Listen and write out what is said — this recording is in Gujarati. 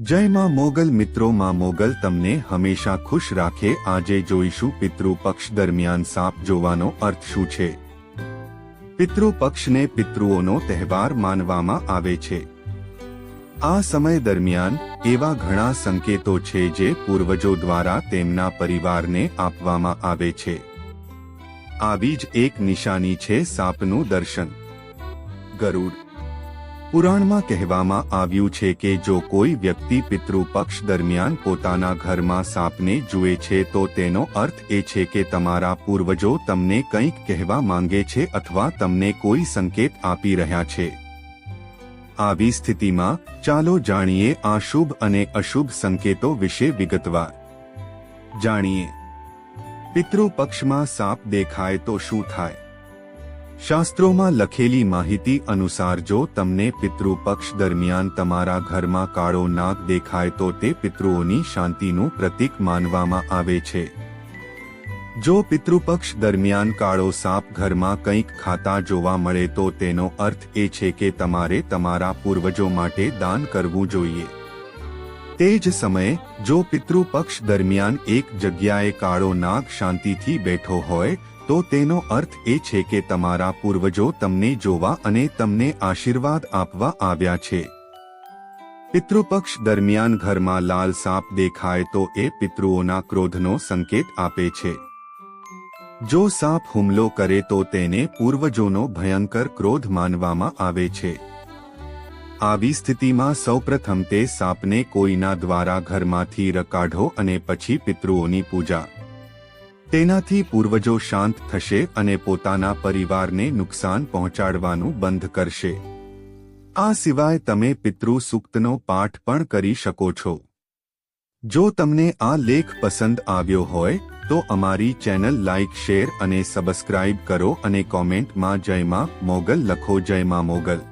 જય માં મોગલ મિત્રો માં મોગલ તમને હંમેશા ખુશ રાખે. આજે જોઈશું પિતૃ પક્ષ દરમિયાન સાપ જોવાનો અર્થ શું છે? પિતૃ પક્ષને પિતૃઓનો તહેવાર માનવામાં આવે છે. આ સમય દરમિયાન એવા ઘણા સંકેતો છે જે પૂર્વજો દ્વારા તેમના પરિવારને આપવામાં આવે છે. આવી જ એક નિશાની છે સાપનું દર્શન. ગરુડ પુરાણમાં કહેવામાં આવ્યું છે કે જો કોઈ વ્યક્તિ પિતૃપક્ષ દરમિયાન પોતાના ઘરમાં સાપને જુએ છે તો તેનો અર્થ એ છે કે તમારા પૂર્વજો તમને કંઈક કહેવા માંગે છે અથવા તમને કોઈ સંકેત આપી રહ્યા છે. આવી સ્થિતિમાં, ચાલો જાણીએ આ શુભ અને અશુભ સંકેતો વિશે વિગતવાર. જાણીએ. પિતૃપક્ષમાં સાપ દેખાય તો શું થાય? શાસ્ત્રોમાં લખેલી માહિતી અનુસાર જો તમને પિતૃપક્ષ દરમિયાન તમારા ઘરમાં કાળો નાગ દેખાય તો તે પિતૃઓની શાંતિનું પ્રતીક માનવામાં આવે છે. જો પિતૃપક્ષ દરમિયાન કાળો સાપ ઘરમાં કંઈક ખાતા જોવા મળે તો તેનો અર્થ એ છે કે તમારે તમારા પૂર્વજો માટે દાન કરવું જોઈએ. તે જ સમયે, જો પિતૃપક્ષ દરમિયાન એક જગ્યાએ કાળો નાગ શાંતિથી બેઠો હોય તો તેનો અર્થ એ છે કે તમારા પૂર્વજો તમને જોવા અને તમને આશીર્વાદ આપવા આવ્યા છે. પિતૃપક્ષ દરમિયાન ઘરમાં લાલ સાપ દેખાય તો એ પિતૃઓના ક્રોધનો સંકેત આપે છે. જો સાપ હુમલો કરે તો તેને પૂર્વજોનો ભયંકર ક્રોધ માનવામાં આવે છે. આવી સ્થિતિમાં સૌપ્રથમ તે સાપને કોઈના દ્વારા ઘરમાંથી રકાઢો અને પછી પિતૃઓની પૂજા તેનાથી પૂર્વજો શાંત થશે અને પોતાના પરિવારને નુકસાન પહોંચાડવાનું બંધ કરશે. આ સિવાય તમે પિતૃ સૂક્તનો પાઠ પણ કરી શકો છો. જો તમને આ લેખ પસંદ આવ્યો હોય, તો અમારી ચેનલ લાઇક શેર અને સબસ્ક્રાઇબ કરો અને કોમેન્ટમાં જયમાં મોગલ લખો જયમાં મોગલ.